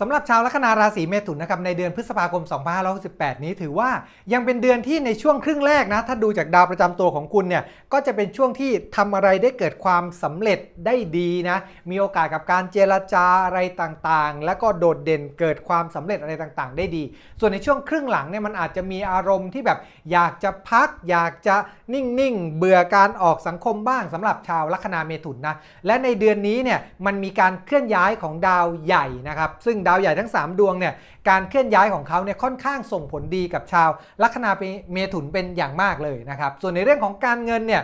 สำหรับชาวลัคนาราศีเมถุนนะครับในเดือนพฤษภาคม 2568 นี้ถือว่ายังเป็นเดือนที่ในช่วงครึ่งแรกนะ ถ้าดูจากดาวประจำตัวของคุณเนี่ยก็จะเป็นช่วงที่ทำอะไรได้เกิดความสำเร็จได้ดีนะ มีโอกาสกับการเจรจาอะไรต่างๆ แล้วก็โดดเด่นเกิดความสำเร็จอะไรต่างๆ ได้ดี ส่วนในช่วงครึ่งหลังเนี่ยมันอาจจะมีอารมณ์ที่แบบอยากจะพัก อยากจะนิ่งๆเบื่อการออกสังคมบ้างสำหรับชาวลัคนาเมถุนนะและในเดือนนี้เนี่ยมันมีการเคลื่อนย้ายของดาวใหญ่นะครับซึ่งดาวใหญ่ทั้ง 3 ดวงเนี่ยการเคลื่อนย้ายของเขาเนี่ยค่อนข้างส่งผลดีกับชาวลัคนาเมถุนเป็นอย่างมากเลยนะครับส่วนในเรื่องของการเงินเนี่ย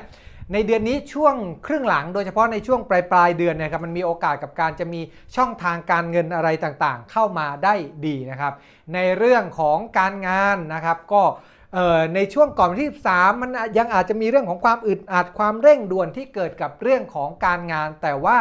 ในเดือนนี้ช่วงครึ่งหลังโดยเฉพาะในช่วงปลายปลายเดือนเนะครับมันมีโอกาสกับการจะมีช่องทางการเงินอะไรต่างๆ เข้ามาได้ดีนะครับ ในเรื่องของการงานนะครับ ก็ในช่วงก่อนวันที่ 3 มันยังอาจจะมีเรื่องของความอึดอัดความเร่งด่วนที่เกิดกับเรื่องของการงาน แต่ว่า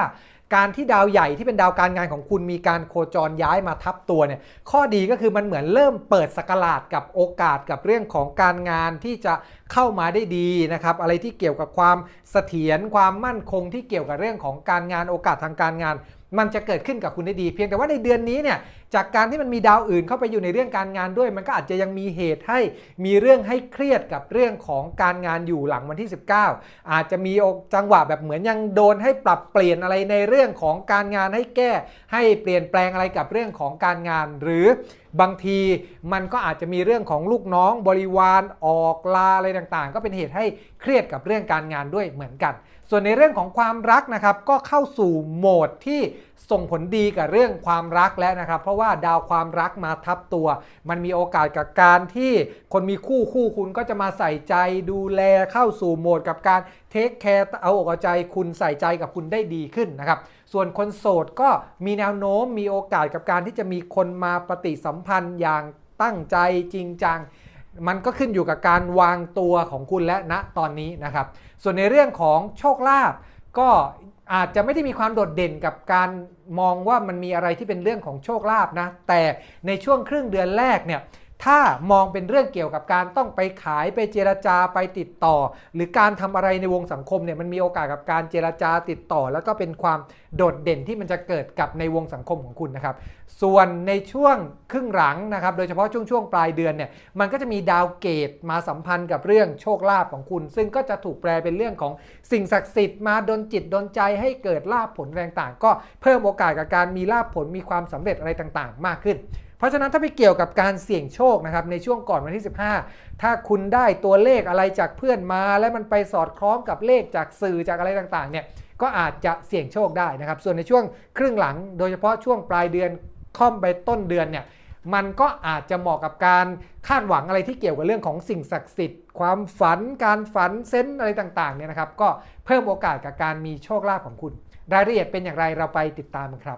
การที่ดาวใหญ่ที่เป็นดาวการงานของคุณมีการโคจรย้ายมาทับตัวเนี่ยข้อดีก็คือมันเหมือนเริ่มเปิดสกราดกับโอกาสกับเรื่องของการงานที่จะเข้ามาได้ดีนะครับอะไรที่เกี่ยวกับความเสถียรความมั่นคงที่เกี่ยวกับเรื่องของการงานโอกาสทางการงาน มันจะเกิดขึ้นกับคุณได้ดี เพียงแต่ว่าในเดือนนี้เนี่ย จากการที่มันมีดาวอื่นเข้าไปอยู่ในเรื่องการงานด้วย มันก็อาจจะยังมีเหตุให้มีเรื่องให้เครียดกับเรื่องของการงานอยู่หลังวันที่ 19 อาจจะมีจังหวะแบบเหมือนยังโดนให้ปรับเปลี่ยนอะไรในเรื่องของการงานให้แก้ ให้เปลี่ยนแปลงอะไรกับเรื่องของการงาน หรือบางทีมันก็อาจจะมีเรื่องของลูกน้องบริวารออกลาอะไรต่างๆ ก็เป็นเหตุให้เครียดกับเรื่องการงานด้วยเหมือนกัน ส่วนในเรื่องของความรักนะครับก็เข้าสู่โหมดที่ ส่งผลดีกับเรื่องความรักแล้วนะครับ เพราะว่าดาวความรักมาทับตัว มันมีโอกาสกับการที่คนมีคู่คู่คุณก็จะมาใส่ใจดูแลเข้าสู่โหมดกับการเทคแคร์เอาอกเอาใจคุณใส่ใจกับคุณได้ดีขึ้นนะครับส่วนคนโสดก็มีแนวโน้มมีโอกาสกับการที่จะมีคนมาปฏิสัมพันธ์อย่างตั้งใจจริงจังมันก็ขึ้นอยู่กับการวางตัวของคุณและณตอนนี้นะครับ ส่วนในเรื่องของโชคลาภก็ อาจจะไม่ได้มีความโดดเด่นกับการมองว่ามันมีอะไรที่เป็นเรื่องของโชคลาภนะ แต่ในช่วงครึ่งเดือนแรกเนี่ย ถ้ามองเป็นเรื่องเกี่ยวกับการต้องไปขายไปเจรจาไปติดต่อ หรือการทำอะไรในวงสังคมเนี่ยมันมีโอกาสกับการเจรจาติดต่อ แล้วก็เป็นความโดดเด่นที่มันจะเกิดกับในวงสังคมของคุณนะครับ ส่วนในช่วงครึ่งหลังนะครับ โดยเฉพาะช่วงช่วงปลายเดือนเนี่ยมันก็จะมีดาวเกตมาสัมพันธ์กับเรื่องโชคลาภของคุณ ซึ่งก็จะถูกแปลเป็นเรื่องของสิ่งศักดิ์สิทธิ์มาดนจิตดนใจให้เกิดลาภผลอะไรต่างๆ ก็เพิ่มโอกาสกับการมีลาภผลมีความสำเร็จอะไรต่างๆ มากขึ้น เพราะฉะนั้นถ้าไปเกี่ยวกับการเสี่ยงโชคนะครับในช่วงก่อนวันที่ 15 ถ้าคุณได้ตัวเลขอะไรจากเพื่อนมา และมันไปสอดคล้องกับเลขจากสื่อจากอะไรต่างๆเนี่ยก็อาจจะเสี่ยงโชคได้นะครับ ส่วนในช่วงครึ่งหลัง โดยเฉพาะช่วงปลายเดือนค่อมไปต้นเดือนเนี่ยมันก็อาจจะเหมาะกับการคาดหวังอะไรที่เกี่ยวกับเรื่องของสิ่งศักดิ์สิทธิ์ ความฝัน การฝันเซนอะไรต่างๆเนี่ยนะครับ ก็เพิ่มโอกาสกับการมีโชคลาภของคุณ รายละเอียดเป็นอย่างไรเราไปติดตามกันครับ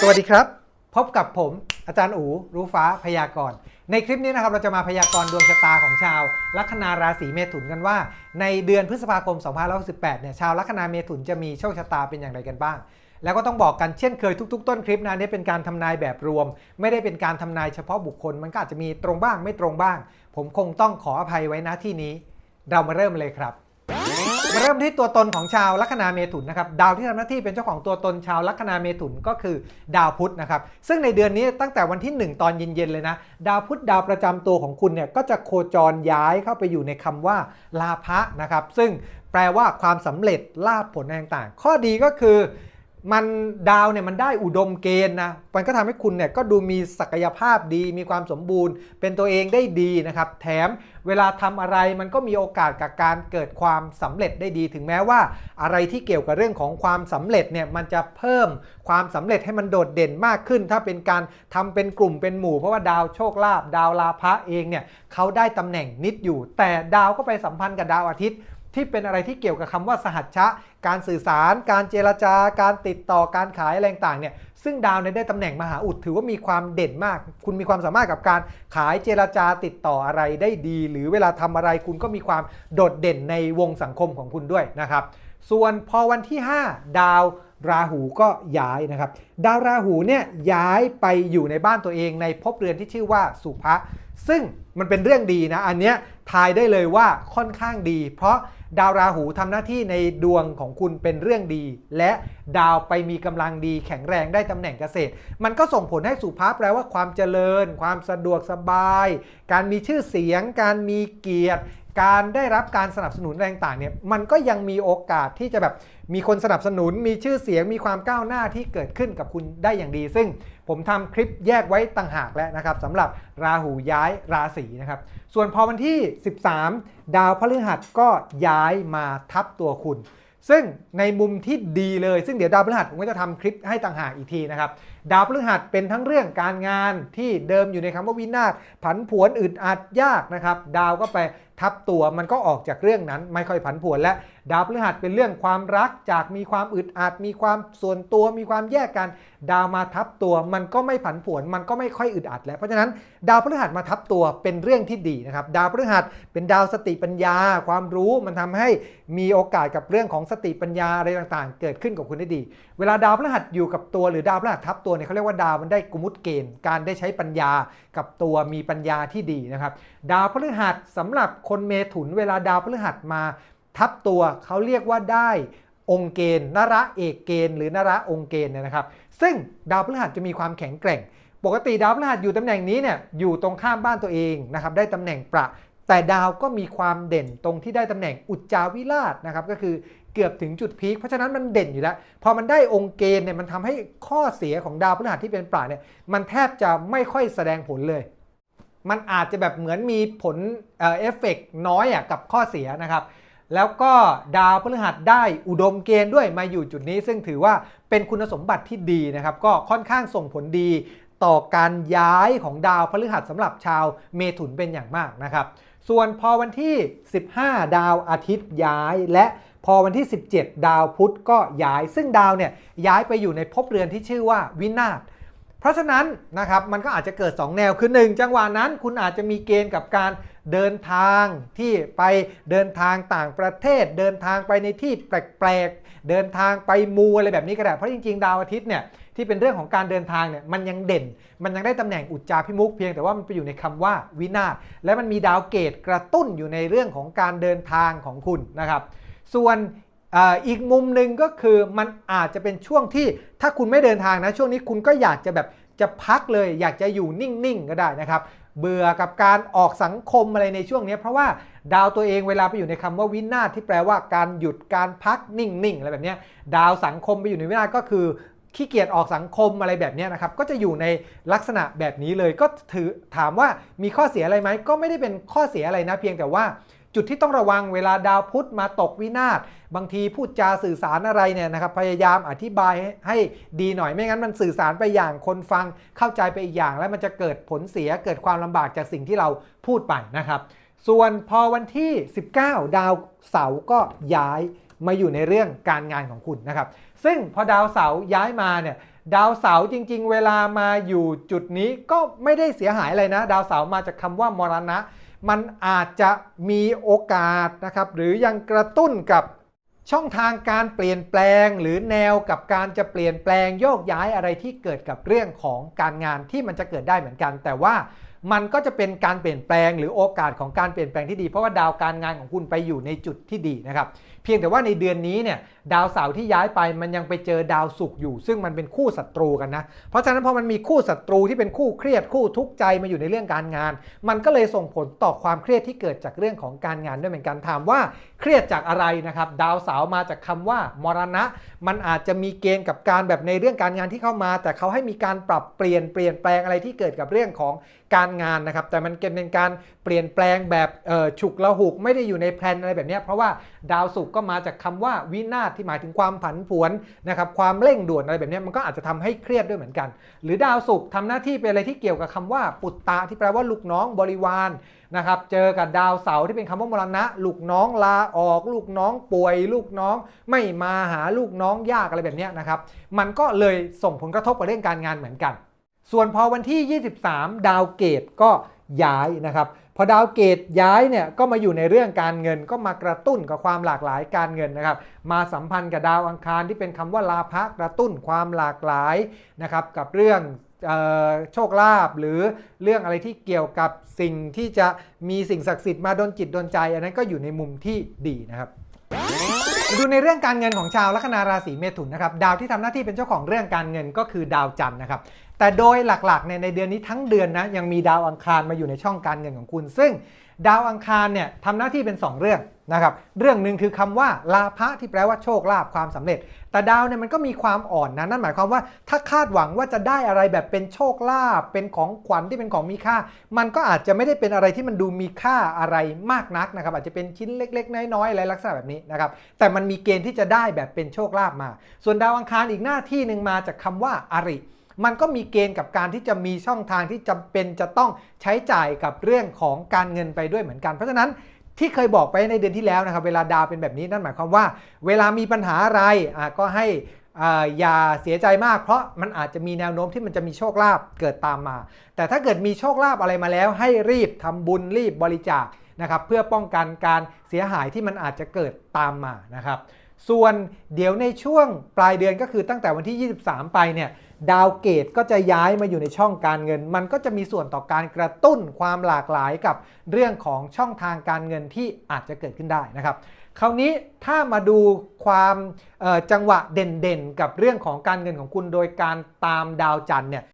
สวัสดีครับ พบกับผม อาจารย์อูรู้ฟ้าพยากรณ์ ในคลิปนี้นะครับเราจะมาพยากรณ์ดวงชะตาของชาว ลัคนาราศีเมถุนกันว่า ในเดือนพฤษภาคม 2568เนี่ยชาวลัคนาเมถุนจะมีโชคชะตาเป็นอย่างไรกันบ้าง แล้วก็ต้องบอกกันเช่นเคยทุก ๆ ต้นคลิปนะนี่เป็นการทำนายแบบรวม ไม่ได้เป็นการทำนายเฉพาะบุคคล มันก็อาจจะมีตรงบ้างไม่ตรงบ้าง ผมคงต้องขออภัยไว้นะที่นี้ เรามาเริ่มเลยครับ มาเริ่มที่ตัวตนของชาวลัคนาเมถุนนะครับดาวที่ทำหน้าที่เป็นเจ้าของตัวตนชาวลัคนาเมถุนก็คือดาวพุธนะครับซึ่งในเดือนนี้ตั้งแต่วันที่ 1 ตอนเย็นๆเลยนะ ดาวพุธดาวประจำตัวของคุณเนี่ยก็จะโคจรย้ายเข้าไปอยู่ในคำว่าลาภะนะครับซึ่งแปลว่าความสำเร็จลาภผลต่างๆ ข้อดีก็คือ มันดาวเนี่ยมันได้อุดมเกณฑ์นะ มันก็ทำให้คุณเนี่ยก็ดูมีศักยภาพดี มีความสมบูรณ์ เป็นตัวเองได้ดีนะครับ แถมเวลาทำอะไรมันก็มีโอกาสกับการเกิดความสำเร็จได้ดี ถึงแม้ว่าอะไรที่เกี่ยวกับเรื่องของความสำเร็จเนี่ยมันจะเพิ่มความสำเร็จให้มันโดดเด่นมากขึ้น ถ้าเป็นการทำเป็นกลุ่มเป็นหมู่ เพราะว่าดาวโชคลาภดาวลาภะเองเนี่ยเขาได้ตำแหน่งนิดอยู่ แต่ดาวก็ไปสัมพันธ์กับดาวอาทิตย์ ที่เป็นอะไรที่เกี่ยวกับคำว่าสหัชชะ การสื่อสาร การเจรจาการติดต่อการขายอะไรต่างๆเนี่ยซึ่งดาวเนี่ยได้ตำแหน่งมหาอุดถือว่ามีความเด่นมาก คุณมีความสามารถกับการขายเจรจาติดต่ออะไรได้ดี หรือเวลาทำอะไรคุณก็มีความโดดเด่นในวงสังคมของคุณด้วยนะครับ ส่วนพอวันที่ 5 ดาว ราหูก็ย้ายนะครับ ดาวราหูเนี่ยย้ายไปอยู่ในบ้านตัวเองในภพเรือนที่ชื่อว่าสุภะซึ่งมันเป็นเรื่องดีนะ อันเนี้ยทายได้เลยว่าค่อนข้างดี เพราะดาวราหูทำหน้าที่ในดวงของคุณเป็นเรื่องดี และดาวไปมีกำลังดีแข็งแรงได้ตำแหน่งเกษตร มันก็ส่งผลให้สุภาพแปลว่าความเจริญ ความสะดวกสบาย การมีชื่อเสียง การมีเกียรติ การได้รับการสนับสนุนแรงต่างเนี่ยมันก็ยังมีโอกาสที่จะแบบ มีคนสนับสนุนมีชื่อเสียงมีความก้าวหน้าที่เกิดขึ้นกับคุณได้อย่างดี ซึ่งผมทำคลิปแยกไว้ต่างหากแล้วนะครับสำหรับราหูย้ายราศีนะครับส่วนพอวันที่ 13 ดาวพฤหัสก็ย้ายมาทับตัวคุณ ซึ่งในมุมที่ดีเลย ซึ่งเดี๋ยวดาวพฤหัสผมก็จะทำคลิปให้ต่างหากอีกทีนะครับดาวพฤหัสเป็นทั้งเรื่องการงานที่เดิมอยู่ในคำว่าวินาศผันผวนอึดอัดยากนะครับดาวก็ไป ทับตัวมันก็ออกจากเรื่องนั้นไม่ค่อยผันผวนและดาวพฤหัสเป็นเรื่องความรักจากมีความอึดอัดมีความส่วนตัวมีความแยกกัน ดาวมาทับตัวมันก็ไม่ผันผวน มันก็ไม่ค่อยอึดอัดแล้วเพราะฉะนั้นดาวพฤหัสมาทับตัวเป็นเรื่องที่ดีนะครับดาวพฤหัสเป็นดาวสติปัญญา ความรู้มันทำให้มีโอกาสกับเรื่องของสติปัญญาอะไรต่างๆ เกิดขึ้นกับคุณได้ดี เวลาดาวพฤหัสอยู่กับตัวหรือดาวพฤหัสทับตัวเนี่ยเขาเรียกว่าดาวมันได้กุมุตเกณฑ์การได้ใช้ปัญญากับตัวมีปัญญาที่ดีนะครับ ดาวพฤหัสสำหรับคนเมถุนเวลาดาวพฤหัสมา ทับตัวเขาเรียกว่าได้องค์เกณฑ์นระเอกเกณฑ์หรือนระองค์เกณฑ์เนยนะครับ ซึ่งดาวพฤหัสจะมีความแข็งแกร่ง ปกติดาวพฤหัสอยู่ตำแหน่งนี้เนี่ยอยู่ตรงข้ามบ้านตัวเองนะครับได้ตำแหน่งประ แต่ดาวก็มีความเด่นตรงที่ได้ตำแหน่งอุจจาวิราชนะครับก็คือเกือบถึงจุดพีคเพราะฉะนั้นมันเด่นอยู่แล้ว พอมันได้องค์เกณฑ์เนี่ยมันทำให้ข้อเสียของดาวพฤหัสที่เป็นปราเนี่ยมันแทบจะไม่ค่อยแสดงผลเลย มันอาจจะแบบเหมือนมีผลเอฟเฟกต์น้อยอะกับข้อเสียนะครับ แล้วก็ดาวพฤหัสได้อุดมเกณฑ์ด้วยมาอยู่จุดนี้ ซึ่งถือว่าเป็นคุณสมบัติที่ดีนะครับ ก็ค่อนข้างส่งผลดีต่อการย้ายของดาวพฤหัสสำหรับชาวเมถุนเป็นอย่างมากนะครับ ส่วนพอวันที่ 15 ดาวอาทิตย์ย้าย และพอวันที่ 17 ดาวพุธก็ย้าย ซึ่งดาวเนี่ยย้ายไปอยู่ในภพเรือนที่ชื่อว่าวินาศ เพราะฉะนั้นนะครับมันก็อาจจะเกิด 2 แนวคือ1จังหวะนั้นคุณอาจจะมีเกณฑ์กับการเดินทางที่ไปเดินทางต่างประเทศ เดินทางไปในที่แปลกๆ เดินทางไปมูอะไรแบบนี้ก็ได้ เพราะจริงๆ ดาวอาทิตย์เนี่ยที่เป็นเรื่องของการเดินทางเนี่ยมันยังเด่น มันยังได้ตำแหน่งอุจจาพิมุกเพียงแต่ว่ามันไปอยู่ในคำว่าวินาศและมันมีดาวเกตกระตุ้นอยู่ในเรื่องของการเดินทางของคุณนะครับ ส่วน อีกมุมหนึ่งก็คือมันอาจจะเป็นช่วงที่ถ้าคุณไม่เดินทางนะช่วงนี้คุณก็อยากจะแบบจะพักเลย อยากจะอยู่นิ่งๆก็ได้นะครับ เบื่อกับการออกสังคมอะไรในช่วงนี้ เพราะว่าดาวตัวเองเวลาไปอยู่ในคำว่าวินาศที่แปลว่าการหยุดการพักนิ่งๆอะไรแบบนี้ดาวสังคมไปอยู่ในวินาศก็คือขี้เกียจออกสังคมอะไรแบบนี้นะครับ ก็จะอยู่ในลักษณะแบบนี้เลยก็ถือถามว่ามีข้อเสียอะไรไหมก็ไม่ได้เป็นข้อเสียอะไรนะ เพียงแต่ว่า จุดที่ต้องระวังเวลาดาวพุธมาตกวินาศบางทีพูดจาสื่อสารอะไรเนี่ยนะครับพยายามอธิบายให้ใหดีหน่อยไม่งั้นมันสื่อสารไปอย่างคนฟังเข้าใจไปอีกอย่าง แล้วมันจะเกิดผลเสียเกิดความลำบากจากสิ่งที่เราพูดไปนะครับ ส่วนพอวันที่ 19 ดาวเสาร์ก็ย้ายมาอยู่ในเรื่องการงานของคุณนะครับ ซึ่งพอดาวเสาร์ย้ายมาเนี่ยดาวเสาร์จริง ๆ เวลามาอยู่จุดนี้ก็ไม่ได้เสียหายอะไรนะ ดาวเสาร์มาจากคำว่ามรณะ มันอาจจะมีโอกาสนะครับหรือยังกระตุ้นกับช่องทางการเปลี่ยนแปลง หรือแนวกับการจะเปลี่ยนแปลงโยกย้ายอะไรที่เกิดกับเรื่องของการงานที่มันจะเกิดได้เหมือนกัน แต่ว่ามันก็จะเป็นการเปลี่ยนแปลง หรือโอกาสของการเปลี่ยนแปลงที่ดี เพราะว่าดาวการงานของคุณไปอยู่ในจุดที่ดีนะครับเพียงแต่ว่าในเดือนนี้เนี่ยดาวเสาร์ที่ย้ายไปมันยังไปเจอดาวศุกร์อยู่ ซึ่งมันเป็นคู่ศัตรูกันนะ เพราะฉะนั้นพอมันมีคู่ศัตรูที่เป็นคู่เครียดคู่ทุกข์ใจมาอยู่ในเรื่องการงาน มันก็เลยส่งผลต่อความเครียดที่เกิดจากเรื่องของการงานด้วยเหมือนกันถามว่าเครียดจากอะไรนะครับดาวเสาร์มาจากคำว่ามรณะ มันอาจจะมีเกณฑ์กับการแบบในเรื่องการงานที่เข้ามา แต่เขาให้มีการปรับเปลี่ยนเปลี่ยนแปลงอะไรที่เกิดกับเรื่องของการงานนะครับแต่มันเป็นการเปลี่ยนแปลงแบบฉุกละหุกไม่ได้อยู่ในแพลนอะไรแบบนี้เพราะว่าดาวศุกร์ก็มาจากคำว่าวินาศที่หมายถึงความผันผวนนะครับความเร่งด่วนอะไรแบบนี้มันก็อาจจะทำให้เครียดด้วยเหมือนกัน หรือดาวศุกร์ทำหน้าที่เป็นอะไรที่เกี่ยวกับคำว่าปุตตะที่แปลว่าลูกน้องบริวารนะครับเจอกับดาวเสาร์ที่เป็นคำว่ามรณะ ลูกน้องลาออก ลูกน้องป่วย ลูกน้องไม่มาหาลูกน้องยากอะไรแบบนี้นะครับมันก็เลยส่งผลกระทบกับเรื่องการงานเหมือนกัน ส่วนพอวันที่ 23 ดาวเกตก็ย้ายนะครับ พอดาวเกตย้ายเนี่ยก็มาอยู่ในเรื่องการเงิน ก็มากระตุ้นกับความหลากหลายการเงินนะครับ มาสัมพันธ์กับดาวอังคารที่เป็นคำว่าลาภะกระตุ้นความหลากหลายนะครับกับเรื่องโชคลาภหรือเรื่องอะไรที่เกี่ยวกับสิ่งที่จะมีสิ่งศักดิ์สิทธิ์มาดนจิตดนใจ อันนั้นก็อยู่ในมุมที่ดีนะครับดูในเรื่องการเงินของชาวลัคนาราศีเมถุนนะครับดาวที่ทำหน้าที่เป็นเจ้าของเรื่องการเงินก็คือดาวจันทร์นะครับ แต่โดยหลักๆเนี่ยในเดือนนี้ทั้งเดือนนะยังมีดาวอังคารมาอยู่ในช่องการเงินของคุณ ซึ่งดาวอังคารเนี่ยทำหน้าที่เป็น 2 เรื่องนะครับเรื่องหนึ่งคือคำว่าลาภะที่แปลว่าโชคลาภความสำเร็จ แต่ดาวเนี่ยมันก็มีความอ่อนนะนั่นหมายความว่าถ้าคาดหวังว่าจะได้อะไรแบบเป็นโชคลาภเป็นของขวัญที่เป็นของมีค่า มันก็อาจจะไม่ได้เป็นอะไรที่มันดูมีค่าอะไรมากนักนะครับอาจจะเป็นชิ้นเล็ก ๆ น้อยๆอะไรลักษณะแบบนี้นะครับแต่มันมีเกณฑ์ที่จะได้แบบเป็นโชคลาภมา ส่วนดาวอังคารอีกหน้าที่หนึ่งมาจากคำว่าอาริ มันก็มีเกณฑ์กับการที่จะมีช่องทางที่จำเป็นจะต้องใช้จ่ายกับเรื่องของการเงินไปด้วยเหมือนกัน เพราะฉะนั้นที่เคยบอกไปในเดือนที่แล้วนะครับ เวลาดาวเป็นแบบนี้นั่นหมายความว่า เวลามีปัญหาอะไระก็ให้อย่าเสียใจมาก เพราะมันอาจจะมีแนวโน้มที่มันจะมีโชคลาภเกิดตามมา แต่ถ้าเกิดมีโชคลาภอะไรมาแล้ว ให้รีบทำบุญรีบบริจาคนะครับเพื่อป้องกันการเสียหายที่มันอาจจะเกิดตามมานะครับ ส่วนเดี๋ยวในช่วงปลายเดือนก็คือตั้งแต่วันที่ 23 ไปเนี่ย ดาวเกตก็จะย้ายมาอยู่ในช่องการเงิน มันก็จะมีส่วนต่อการกระตุ้นความหลากหลายกับเรื่องของช่องทางการเงินที่อาจจะเกิดขึ้นได้นะครับคราวนี้ถ้ามาดูความจังหวะเด่นๆ กับเรื่องของการเงินของคุณโดยการตามดาวจันทร์เนี่ย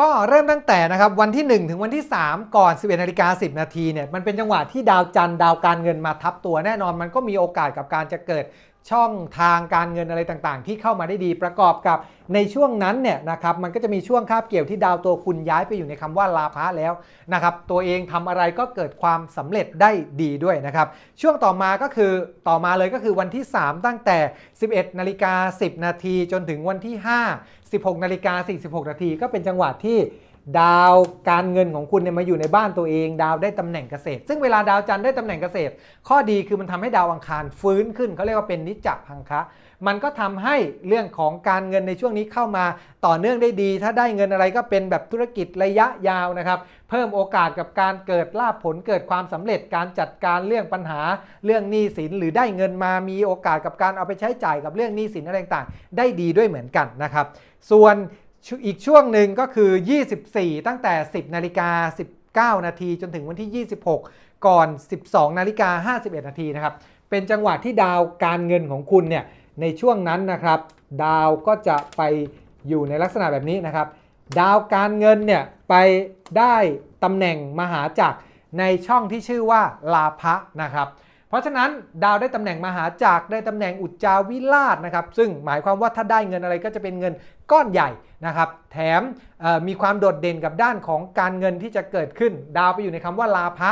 ก็เริ่มตั้งแต่นะครับวันที่ 1 ถึงวันที่ 3 ก่อน 11นาฬิกา10 นาทีเนี่ยมันเป็นจังหวะที่ดาวจันทร์ดาวการเงินมาทับตัวแน่นอนมันก็มีโอกาสกับการจะเกิด ช่องทางการเงินอะไรต่างๆ ที่เข้ามาได้ดีประกอบกับในช่วงนั้นเนี่ยนะครับมันก็จะมีช่วงคาบเกี่ยวที่ดาวตัวคุณย้ายไปอยู่ในคำว่าลาภะแล้วนะครับตัวเองทำอะไรก็เกิดความสำเร็จได้ดีด้วยนะครับช่วงต่อมาก็คือต่อมาเลยก็คือวันที่ 3 ตั้งแต่ 11นาฬิกา10 นาทีจนถึงวันที่ 5 16นาฬิกา46 นาทีก็เป็นจังหวะที่ ดาวการเงินของคุณเนี่ยมาอยู่ในบ้านตัวเอง ดาวได้ตำแหน่งเกษตร ซึ่งเวลาดาวจันทร์ได้ตำแหน่งเกษตร ข้อดีคือมันทำให้ดาวอังคารฟื้นขึ้นเขาเรียกว่าเป็นนิจจพังคะมันก็ทำให้เรื่องของการเงินในช่วงนี้เข้ามาต่อเนื่องได้ดี ถ้าได้เงินอะไรก็เป็นแบบธุรกิจระยะยาวนะครับ เพิ่มโอกาสกับการเกิดลาภผลเกิดความสำเร็จการจัดการเรื่องปัญหาเรื่องหนี้สินหรือได้เงินมามีโอกาสกับการเอาไปใช้จ่ายกับเรื่องหนี้สินอะไรต่างๆได้ดีด้วยเหมือนกันนะครับ ส่วน อีกช่วงหนึ่งก็คือ 24 ตั้งแต่ 10 นาฬิกา 19 นาที จนถึงวันที่ 26 ก่อน 12 นาฬิกา 51 นาทีนะครับ เป็นจังหวะที่ดาวการเงินของคุณเนี่ย ในช่วงนั้นนะครับ ดาวก็จะไปอยู่ในลักษณะแบบนี้นะครับ ดาวการเงินเนี่ยไปได้ตำแหน่งมหาจักรในช่องที่ชื่อว่าลาภะนะครับ เพราะฉะนั้นดาวได้ตำแหน่งมหาจักรได้ตำแหน่งอุจจาวิราชนะครับ ซึ่งหมายความว่าถ้าได้เงินอะไรก็จะเป็นเงินก้อนใหญ่นะครับ แถมมีความโดดเด่นกับด้านของการเงินที่จะเกิดขึ้น ดาวไปอยู่ในคำว่าลาภะ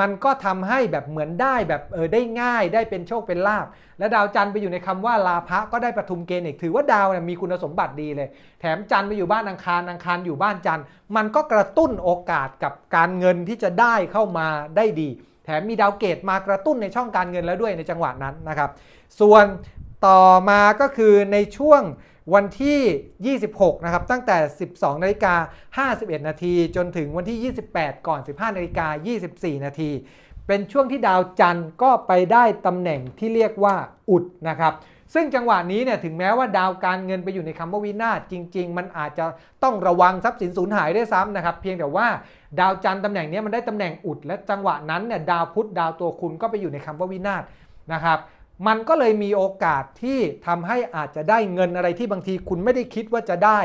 มันก็ทำให้แบบเหมือนได้แบบเออได้ง่ายได้เป็นโชคเป็นลาบและดาวจันทร์ไปอยู่ในคำว่าลาภะก็ได้ประทุมเกณฑ์อีกถือว่าดาวเนี่ยมีคุณสมบัติดีเลย แถมจันทร์ไปอยู่บ้านอังคารอังคารอยู่บ้านจันทร์มันก็กระตุ้นโอกาสกับการเงินที่จะได้เข้ามาได้ดี ถมมีดาวเกตมากระตุ้นในช่องการเงินแล้วด้วยในจังหวะนั้นนะครับ ส่วนต่อมาก็คือในช่วงวันที่ 26 นะครับ ตั้งแต่ 12นาฬิกา51 นาที จนถึงวันที่ 28 ก่อน 15นาฬิกา24 นาที เป็นช่วงที่ดาวจันทร์ก็ไปได้ตำแหน่งที่เรียกว่าอุดนะครับ ซึ่งจังหวะนี้เนี่ยถึงแม้ว่าดาวการเงินไปอยู่ในคำว่าวินาศจริง ๆ มันอาจจะต้องระวังทรัพย์สินสูญหายด้วยซ้ำนะครับ เพียงแต่ว่า ดาวจันทร์ตำแหน่งนี้มันได้ตำแหน่งอุด และจังหวะนั้นเนี่ยดาวพุธดาวตัวคุณก็ไปอยู่ในคำว่าวินาศนะครับมันก็เลยมีโอกาสที่ทำให้อาจจะได้เงินอะไรที่บางทีคุณไม่ได้คิดว่าจะได้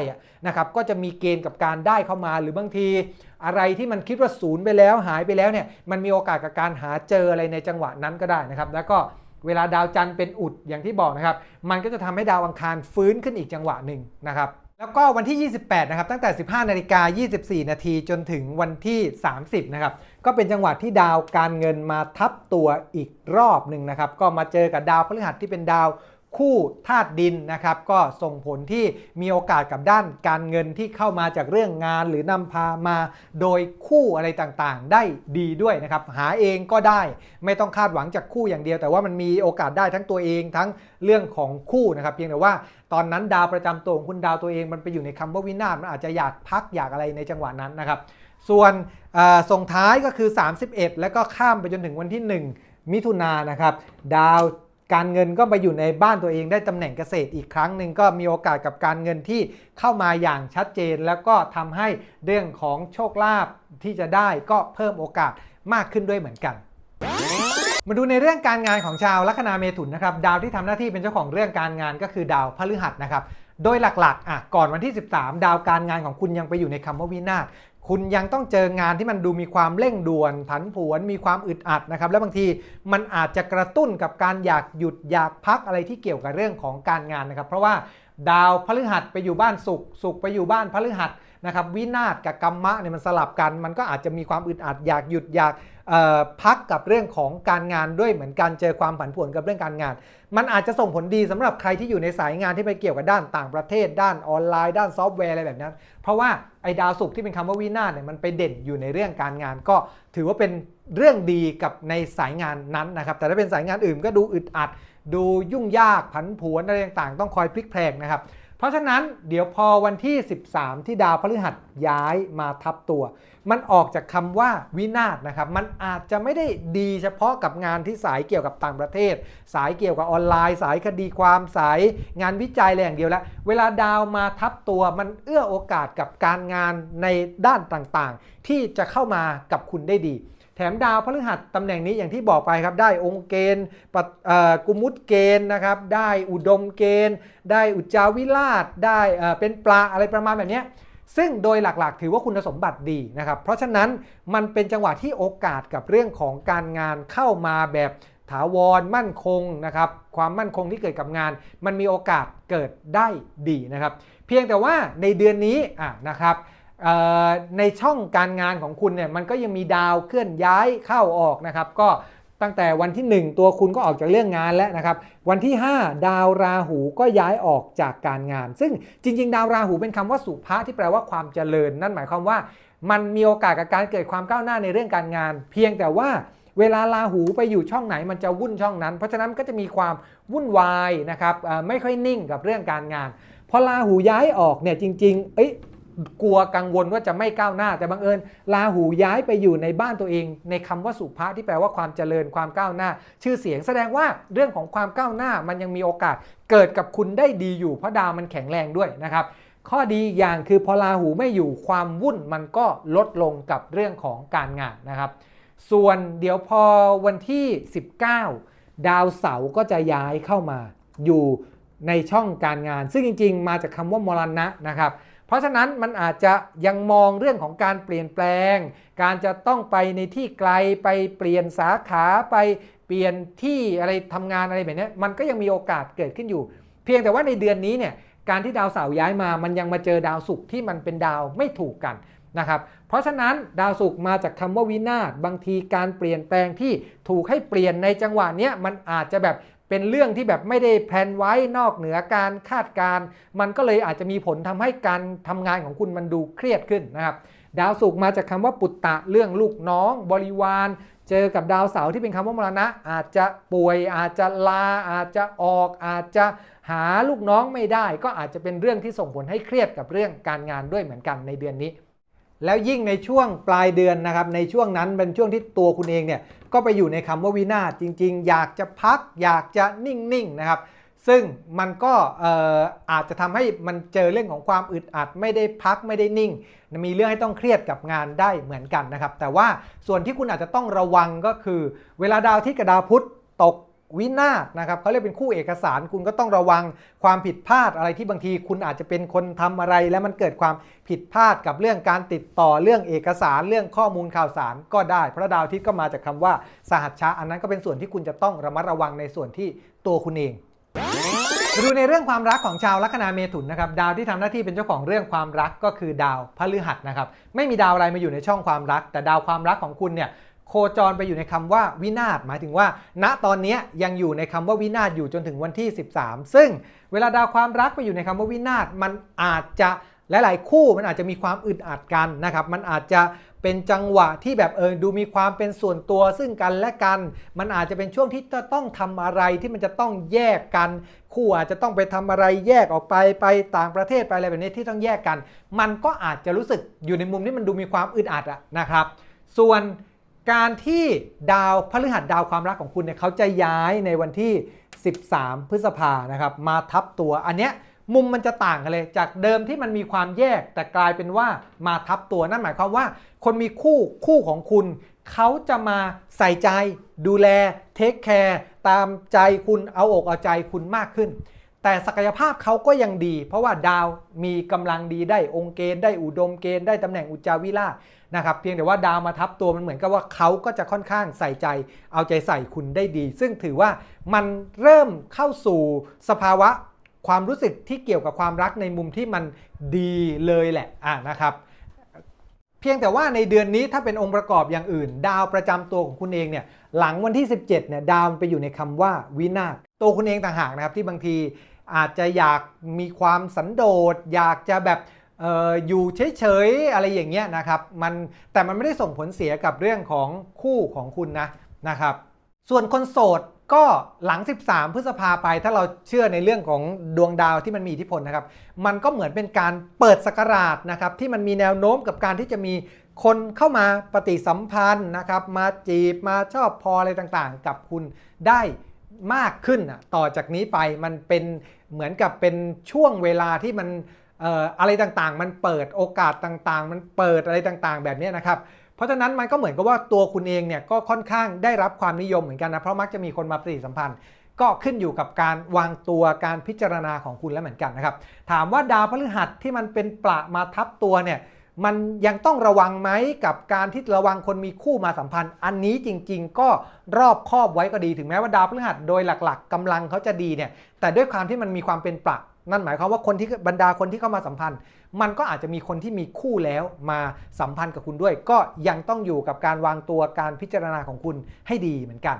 นะครับก็จะมีเกณฑ์กับการได้เข้ามาหรือบางที อะไรที่มันคิดว่าศูนย์ไปแล้วหายไปแล้วเนี่ยมันมีโอกาสกับการหาเจออะไรในจังหวะนั้นก็ได้นะครับ แล้วก็เวลาดาวจันทร์เป็นอุดอย่างที่บอกนะครับ มันก็จะทำให้ดาวอังคารฟื้นขึ้นอีกจังหวะหนึ่งนะครับ แล้วก็วันที่ 28 นะครับ ตั้งแต่ 15นาฬิกา24 นาทีจนถึงวันที่ 30 นะครับ ก็เป็นจังหวะที่ดาวการเงินมาทับตัวอีกรอบหนึ่งนะครับ ก็มาเจอกับดาวพฤหัสที่เป็นดาว คู่ธาตุดินนะครับ ก็ส่งผลที่มีโอกาสกับด้านการเงินที่เข้ามาจากเรื่องงานหรือนำพามาโดยคู่อะไรต่างๆ ได้ดีด้วยนะครับ หาเองก็ได้ไม่ต้องคาดหวังจากคู่อย่างเดียว แต่ว่ามันมีโอกาสได้ทั้งตัวเองทั้งเรื่องของคู่นะครับเพียงแต่ว่าตอนนั้นดาวประจำตัวของคุณดาวตัวเองมันไปอยู่ในคำว่าวินาศมันอาจจะอยากพักอยากอะไรในจังหวะนั้นนะครับ ส่วนส่งท้ายก็คือ 31 แล้วก็ข้ามไปจนถึงวันที่ 1 มิถุนายนนะครับ ดาว การเงินก็ไปอยู่ในบ้านตัวเองได้ตำแหน่งเกษตรอีกครั้งหนึ่งก็มีโอกาสกับการเงินที่เข้ามาอย่างชัดเจน แล้วก็ทำให้เรื่องของโชคลาภที่จะได้ก็เพิ่มโอกาสมากขึ้นด้วยเหมือนกัน มาดูในเรื่องการงานของชาวลัคนาเมถุนนะครับดาวที่ทำหน้าที่เป็นเจ้าของเรื่องการงานก็คือดาวพฤหัสนะครับโดยหลักๆอะก่อนวันที่ 13 ดาวการงานของคุณยังไปอยู่ในคำว่าวินาศ คุณยังต้องเจองานที่มันดูมีความเร่งด่วน ผันผวนมีความอึดอัดนะครับ และบางทีมันอาจจะกระตุ้นกับการอยากหยุดอยากพักอะไรที่เกี่ยวกับเรื่องของการงานนะครับ เพราะว่าดาวพฤหัสไปอยู่บ้านสุขสุขไปอยู่บ้านพฤหัสนะครับวินาศกับกรรมะเนี่ยมันสลับกัน มันก็อาจจะมีความอึดอัดอยากหยุดอยาก พักกับเรื่องของการงานด้วยเหมือนกันเจอความผันผวนกับเรื่องการงาน มันอาจจะส่งผลดีสำหรับใครที่อยู่ในสายงานที่ไปเกี่ยวกับด้านต่างประเทศ ด้านออนไลน์ ด้านซอฟต์แวร์อะไรแบบนั้น เพราะว่าไอ้ดาวศุกร์ที่เป็นคำว่าวินาศเนี่ยมันไปเด่นอยู่ในเรื่องการงาน ก็ถือว่าเป็นเรื่องดีกับในสายงานนั้นนะครับ แต่ถ้าเป็นสายงานอื่นก็ดูอึดอัด ดูยุ่งยากผันผวนอะไรต่างๆ ต้องคอยพลิกแพลงนะครับเราะฉะนั้นเดี๋ยวพอวันที่ 13 ที่ดาวพฤหัสย้ายมาทับตัว มันออกจากคำว่าวินาศนะครับ มันอาจจะไม่ได้ดีเฉพาะกับงานที่สายเกี่ยวกับต่างประเทศ สายเกี่ยวกับออนไลน์ สายคดีความสายงานวิจัยอะไรอย่างเดียวแล้วเวลาดาวมาทับตัว มันเอื้อโอกาสกับการงานในด้านต่างๆ ที่จะเข้ามากับคุณได้ดี แถมดาวพฤหัสตำแหน่งนี้อย่างที่บอกไปครับ ได้องค์เกณฑ์กุมุตเกณฑ์นะครับ ได้อุดมเกณฑ์ ได้อุจจาวิราช ได้เอ่อเป็นปลาอะไรประมาณแบบนี้ซึ่งโดยหลักๆ ถือว่าคุณสมบัติดีนะครับ เพราะฉะนั้นมันเป็นจังหวะที่โอกาสกับเรื่องของการงานเข้ามาแบบถาวรมั่นคงนะครับ ความมั่นคงที่เกิดกับงาน มันมีโอกาสเกิดได้ดีนะครับ เพียงแต่ว่าในเดือนนี้ะนะครับ ในช่องการงานของคุณเนี่ยมันก็ยังมีดาวเคลื่อนย้ายเข้าออกนะครับ ก็ตั้งแต่วันที่ 1 ตัวคุณก็ออกจากเรื่องงานแล้วนะครับ วันที่ 5 ดาวราหูก็ย้ายออกจากการงาน ซึ่งจริง ๆ ดาวราหูเป็นคำว่าสุภาที่แปลว่าความเจริญ นั่นหมายความว่า มันมีโอกาสกับการเกิดความก้าวหน้าในเรื่องการงาน เพียงแต่ว่าเวลาราหูไปอยู่ช่องไหนมันจะวุ่นช่องนั้น เพราะฉะนั้นก็จะมีความวุ่นวายนะครับไม่ค่อยนิ่งกับเรื่องการงานพอราหูย้ายออกเนี่ยจริงๆเอ้ย กลัวกังวลว่าจะไม่ก้าวหน้า แต่บังเอิญราหูย้ายไปอยู่ในบ้านตัวเอง ในคำว่าสุภาที่แปลว่าความเจริญความก้าวหน้า ชื่อเสียงแสดงว่าเรื่องของความก้าวหน้ามันยังมีโอกาสเกิดกับคุณได้ดีอยู่ เพราะดาวมันแข็งแรงด้วยนะครับข้อดีอย่างคือพอราหูไม่อยู่ความวุ่นมันก็ลดลงกับเรื่องของการงานนะครับ ส่วนเดี๋ยวพอวันที่ 19 ดาวเสาร์ก็จะย้ายเข้ามาอยู่ในช่องการงาน ซึ่งจริง ๆ มาจากคำว่ามรณะนะครับ เพราะฉะนั้นมันอาจจะยังมองเรื่องของการเปลี่ยนแปลง การจะต้องไปในที่ไกลไปเปลี่ยนสาขาไปเปลี่ยนที่อะไรทำงานอะไรแบบนี้มันก็ยังมีโอกาสเกิดขึ้นอยู่ เพียงแต่ว่าในเดือนนี้เนี่ยการที่ดาวเสาร์ย้ายมา มันยังมาเจอดาวศุกร์ที่มันเป็นดาวไม่ถูกกันนะครับ เพราะฉะนั้นดาวศุกร์มาจากคำว่าวินาศบางทีการเปลี่ยนแปลงที่ถูกให้เปลี่ยนในจังหวะเนี้ยมันอาจจะแบบ เป็นเรื่องที่แบบไม่ได้แพลนไว้นอกเหนือการคาดการ์มันก็เลยอาจจะมีผลทำให้การทำงานของคุณมันดูเครียดขึ้นนะครับ ดาวศุกร์มาจากคำว่าปุตตะเรื่องลูกน้อง บริวาร เจอกับดาวเสาร์ที่เป็นคำว่ามรณะ อาจจะป่วย อาจจะลา อาจจะออก อาจจะหาลูกน้องไม่ได้ ก็อาจจะเป็นเรื่องที่ส่งผลให้เครียดกับเรื่องการงานด้วยเหมือนกันในเดือนนี้แล้วยิ่งในช่วงปลายเดือนนะครับในช่วงนั้นเป็นช่วงที่ตัวคุณเองเนี่ย ก็ไปอยู่ในคำว่าวินาศจริง ๆ อยากจะพัก อยากจะนิ่งๆนะครับ ซึ่งมันก็อาจจะทำให้มันเจอเรื่องของความอึดอัด ไม่ได้พักไม่ได้นิ่ง มีเรื่องให้ต้องเครียดกับงานได้เหมือนกันนะครับ แต่ว่าส่วนที่คุณอาจจะต้องระวังก็คือ เวลาดาวที่กับดาวพุธตก วินาศนะครับเขาเรียกเป็นคู่เอกสารคุณก็ต้องระวังความผิดพลาดอะไรที่บางที คุณอาจจะเป็นคนทำอะไร แล้วมันเกิดความผิดพลาดกับเรื่องการติดต่อเรื่องเอกสารเรื่องข้อมูลข่าวสารก็ได้ เพราะดาวอาทิตย์ก็มาจากคำว่าสหัชชะอันนั้นก็เป็นส่วนที่คุณจะต้องระมัดระวังในส่วนที่ตัวคุณเองดูในเรื่องความรักของชาวลัคนาเมถุนนะครับดาวที่ทำหน้าที่เป็นเจ้าของเรื่องความรักก็คือดาวพฤหัสนะครับไม่มีดาวอะไรมาอยู่ในช่องความรัก แต่ดาวความรักของคุณเนี่ย โคจรไปอยู่ในคำว่าวินาศหมายถึงว่า ณตอนนี้ยังอยู่ในคำว่าวินาศอยู่จนถึงวันที่ 13 ซึ่งเวลาดาวความรักไปอยู่ในคำว่าวินาศมันอาจจะหลายๆ คู่มันอาจจะมีความอึดอัดกันนะครับ มันอาจจะเป็นจังหวะที่แบบเออดูมีความเป็นส่วนตัวซึ่งกันและกัน มันอาจจะเป็นช่วงที่จะต้องทำอะไรที่มันจะต้องแยกกัน คู่อาจจะต้องไปทำอะไรแยกออกไปไปต่างประเทศไปอะไรแบบนี้ที่ต้องแยกกัน มันก็อาจจะรู้สึกอยู่ในมุมที่มันดูมีความอึดอัดอะนะครับ ส่วน การที่ดาวพฤหัสดาวความรักของคุณเนี่ยเขาจะย้ายในวันที่ 13 พฤษภานะครับ มาทับตัวอันเนี้ยมุมมันจะต่างกันเลย จากเดิมที่มันมีความแยก แต่กลายเป็นว่ามาทับตัวนั่นหมายความว่า คนมีคู่คู่ของคุณ เขาจะมาใส่ใจ ดูแลเทคแคร์ตามใจคุณเอาอกเอาใจคุณมากขึ้น แต่ศักยภาพเขาก็ยังดี เพราะว่าดาวมีกำลังดีได้องค์เกณฑ์ได้อุดมเกณฑ์ได้ตำแหน่งอุจจาวิลานะครับเพียงแต่ว่าดาวมาทับตัวมันเหมือนกับว่าเขาก็จะค่อนข้างใส่ใจ เอาใจใส่คุณได้ดี ซึ่งถือว่ามันเริ่มเข้าสู่สภาวะความรู้สึกที่เกี่ยวกับความรักในมุมที่มันดีเลยแหละอะนะครับเพียงแต่ว่าในเดือนนี้ถ้าเป็นองค์ประกอบอย่างอื่น ดาวประจำตัวของคุณเองเนี่ยหลังวันที่ 17เนี่ยดาวไปอยู่ในคำว่าวินาศตัวคุณเองต่างหากนะครับที่บางที อาจจะอยากมีความสันโดษ อยากจะแบบอออยู่เฉยๆอะไรอย่างเงี้ยนะครับมันแต่มันไม่ได้ส่งผลเสียกับเรื่องของคู่ของคุณนะนะครับส่วนคนโสดก็หลัง 13 พฤษภาไปถ้าเราเชื่อในเรื่องของดวงดาวที่มันมีอิทธิพลนะครับ มันก็เหมือนเป็นการเปิดสกราชนะครับที่มันมีแนวโน้มกับการที่จะมีคนเข้ามาปฏิสัมพันธ์นะครับ มาจีบมาชอบพออะไรต่างๆ กับคุณได้ มากขึ้นอะต่อจากนี้ไปมันเป็นเหมือนกับเป็นช่วงเวลาที่มันอะไรต่างๆ มันเปิดโอกาสต่างๆ มันเปิดอะไรต่างๆ แบบนี้นะครับ เพราะฉะนั้นมันก็เหมือนกับว่าตัวคุณเองเนี่ยก็ค่อนข้างได้รับความนิยมเหมือนกันนะ เพราะมักจะมีคนมาปฏิสัมพันธ์ ก็ขึ้นอยู่กับการวางตัวการพิจารณาของคุณแล้วเหมือนกันนะครับ ถามว่าดาวพฤหัสที่มันเป็นประมาทับตัวเนี่ย มันยังต้องระวังไหมกับการที่ระวังคนมีคู่มาสัมพันธ์ อันนี้จริง ๆ ก็รอบครอบไว้ก็ดีถึงแม้ว่าดาวพฤหัสโดยหลักๆกำลังเขาจะดีเนี่ยแต่ด้วยความที่มันมีความเป็นประนั่นหมายความว่าคนที่บรรดาคนที่เข้ามาสัมพันธ์ มันก็อาจจะมีคนที่มีคู่แล้วมาสัมพันธ์กับคุณด้วย ก็ยังต้องอยู่กับการวางตัวการพิจารณาของคุณให้ดีเหมือนกัน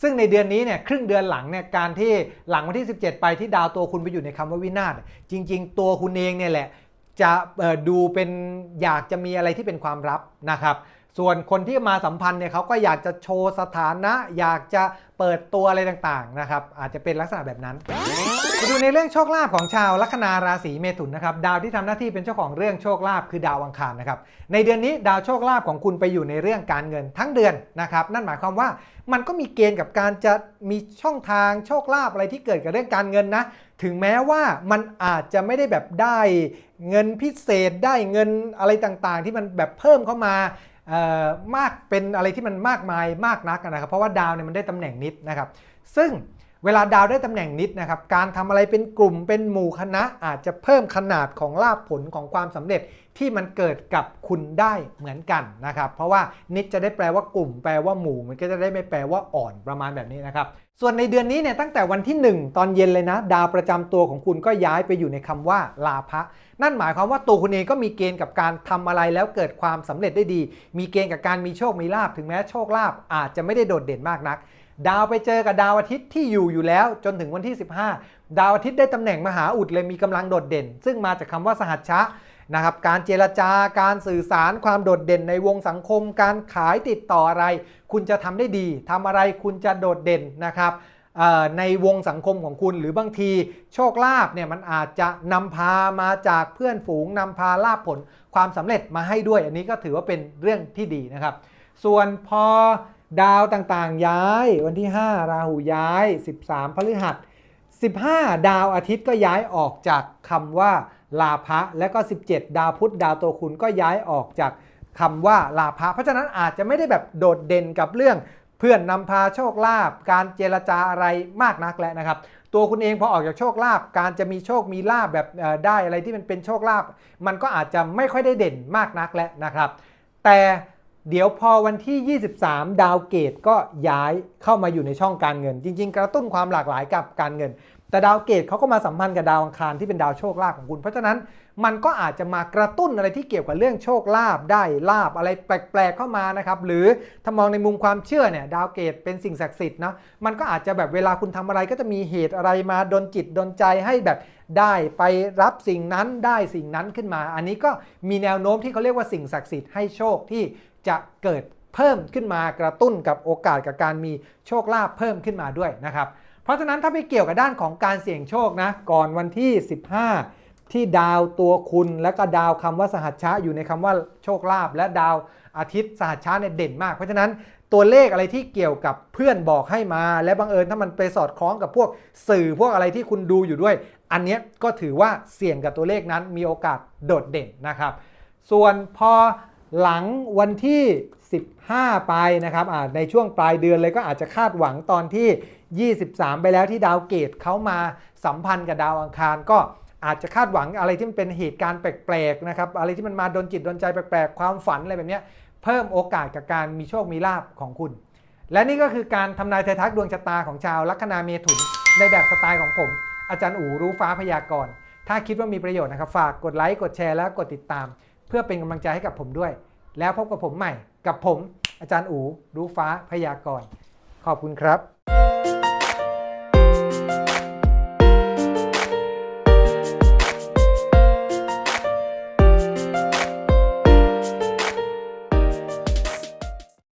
ซึ่งในเดือนนี้เนี่ยครึ่งเดือนหลังเนี่ยการที่หลังวันที่ 17 ไปที่ดาวตัวคุณไปอยู่ในคำว่าวินาศจริง ๆ ตัวคุณเองเนี่ยแหละ จะดูเป็นอยากจะมีอะไรที่เป็นความลับนะครับ ส่วนคนที่มาสัมพันธ์เนี่ยเขาก็อยากจะโชว์สถานะ อยากจะเปิดตัวอะไรต่างๆนะครับอาจจะเป็นลักษณะแบบนั้นมาดูในเรื่องโชคลาภของชาวลัคนาราศีเมถุนนะครับดาวที่ทำหน้าที่เป็นเจ้าของเรื่องโชคลาภคือดาวอังคารนะครับในเดือนนี้ดาวโชคลาภของคุณไปอยู่ในเรื่องการเงินทั้งเดือนนะครับนั่นหมายความว่ามันก็มีเกณฑ์กับการจะมีช่องทางโชคลาภอะไรที่เกิดกับเรื่องการเงินนะ ถึงแม้ว่ามันอาจจะไม่ได้แบบได้เงินพิเศษได้เงินอะไรต่างๆ ที่มันแบบเพิ่มเข้ามามากเป็นอะไรที่มันมากมายมากนักนะครับ เพราะว่าดาวเนี่ยมันได้ตำแหน่งนิดนะครับ ซึ่ง เวลาดาวได้ตำแหน่งนิดนะครับ การทำอะไรเป็นกลุ่มเป็นหมู่คณะอาจจะเพิ่มขนาดของลาภผลของความสำเร็จที่มันเกิดกับคุณได้เหมือนกันนะครับ เพราะว่านิดจะได้แปลว่ากลุ่มแปลว่าหมู่ มันก็จะได้ไม่แปลว่าอ่อนประมาณแบบนี้นะครับ ส่วนในเดือนนี้เนี่ยตั้งแต่วันที่ 1 ตอนเย็นเลยนะ ดาวประจำตัวของคุณก็ย้ายไปอยู่ในคำว่าลาภะนั่นหมายความว่าตัวคุณเองก็มีเกณฑ์กับการทำอะไรแล้วเกิดความสำเร็จได้ดี มีเกณฑ์กับการมีโชคมีลาภถึงแม้โชคลาภอาจจะไม่ได้โดดเด่นมากนัก ดาวไปเจอกับดาวอาทิตย์ที่อยู่อยู่แล้วจนถึงวันที่ 15 ดาวอาทิตย์ได้ตำแหน่งมหาอุดเลยมีกำลังโดดเด่น ซึ่งมาจากคำว่าสหัชชะนะครับการเจรจาการสื่อสารความโดดเด่นในวงสังคม การขายติดต่ออะไร คุณจะทำได้ดีทำอะไรคุณจะโดดเด่นนะครับในวงสังคมของคุณหรือบางทีโชคลาภเนี่ยมันอาจจะนำพามาจากเพื่อนฝูงนำพาลาภผลความสำเร็จมาให้ด้วย อันนี้ก็ถือว่าเป็นเรื่องที่ดีนะครับ ส่วนพอ ดาวต่างๆย้ายวันที่ 5 ราหูย้าย 13พฤหัส 15 ดาวอาทิตย์ก็ย้ายออกจากคำว่าลาภะและก็ 17 ดาวพุธดาวตัวคุณก็ย้ายออกจากคำว่าลาภะเพราะฉะนั้นอาจจะไม่ได้แบบโดดเด่นกับเรื่องเพื่อนนำพาโชคลาภการเจรจาอะไรมากนักแล้วนะครับ ตัวคุณเองพอออกจากโชคลาภการจะมีโชคมีลาภแบบได้อะไรที่มันเป็นโชคลาภมันก็อาจจะไม่ค่อยได้เด่นมากนักแล้วนะครับ แต่ เดี๋ยวพอวันที่ 23 ดาวเกตก็ย้ายเข้ามาอยู่ในช่องการเงิน จริง ๆ กระตุ้นความหลากหลายกับการเงิน แต่ดาวเกตเขาก็มาสัมพันธ์กับดาวอังคารที่เป็นดาวโชคลาภของคุณ เพราะฉะนั้นมันก็อาจจะมากระตุ้นอะไรที่เกี่ยวกับเรื่องโชคลาภได้ลาภอะไรแปลกๆเข้ามานะครับหรือถ้ามองในมุมความเชื่อเนี่ยดาวเกตเป็นสิ่งศักดิ์สิทธิ์นะมันก็อาจจะแบบเวลาคุณทำอะไรก็จะมีเหตุอะไรมาดนจิตดนใจให้แบบได้ไปรับสิ่งนั้นได้สิ่งนั้นขึ้นมา อันนี้ก็มีแนวโน้มที่เขาเรียกว่าสิ่งศักดิ์สิทธิ์ให้โชคที่ จะเกิดเพิ่มขึ้นมากระตุ้นกับโอกาสกับการมีโชคลาภเพิ่มขึ้นมาด้วยนะครับ เพราะฉะนั้นถ้าไปเกี่ยวกับด้านของการเสี่ยงโชคนะก่อนวันที่ 15 ที่ดาวตัวคุณและก็ดาวคำว่าสหัชชะอยู่ในคำว่าโชคลาภและดาวอาทิตย์สหัชชะเนี่ยเด่นมาก เพราะฉะนั้นตัวเลขอะไรที่เกี่ยวกับเพื่อนบอกให้มา และบังเอิญถ้ามันไปสอดคล้องกับพวกสื่อพวกอะไรที่คุณดูอยู่ด้วย อันนี้ก็ถือว่าเสี่ยงกับตัวเลขนั้นมีโอกาสโดดเด่นนะครับ ส่วนพอ หลังวันที่ 15 ไปนะครับอ่าในช่วงปลายเดือนเลยก็อาจจะคาดหวังตอนที่ 23 ไปแล้วที่ดาวเกตเขามาสัมพันธ์กับดาวอังคารก็อาจจะคาดหวังอะไรที่มันเป็นเหตุการณ์แปลกๆนะครับอะไรที่มันมาโดนจิตโดนใจแปลกๆ ความฝันอะไรแบบนี้เพิ่มโอกาสกับการมีโชคมีลาภของคุณ และนี่ก็คือการทำนายทายทักดวงชะตาของชาวลัคนาเมถุนในแบบสไตล์ของผม อาจารย์อู๋รู้ฟ้าพยากรณ์ถ้าคิดว่ามีประโยชน์นะครับ ฝากกดไลค์กดแชร์และกดติดตาม เพื่อเป็นกำลังใจให้กับผมด้วย แล้วพบกับผมใหม่กับผมอาจารย์อู๋รู้ฟ้าพยากรณ์ขอบคุณครับ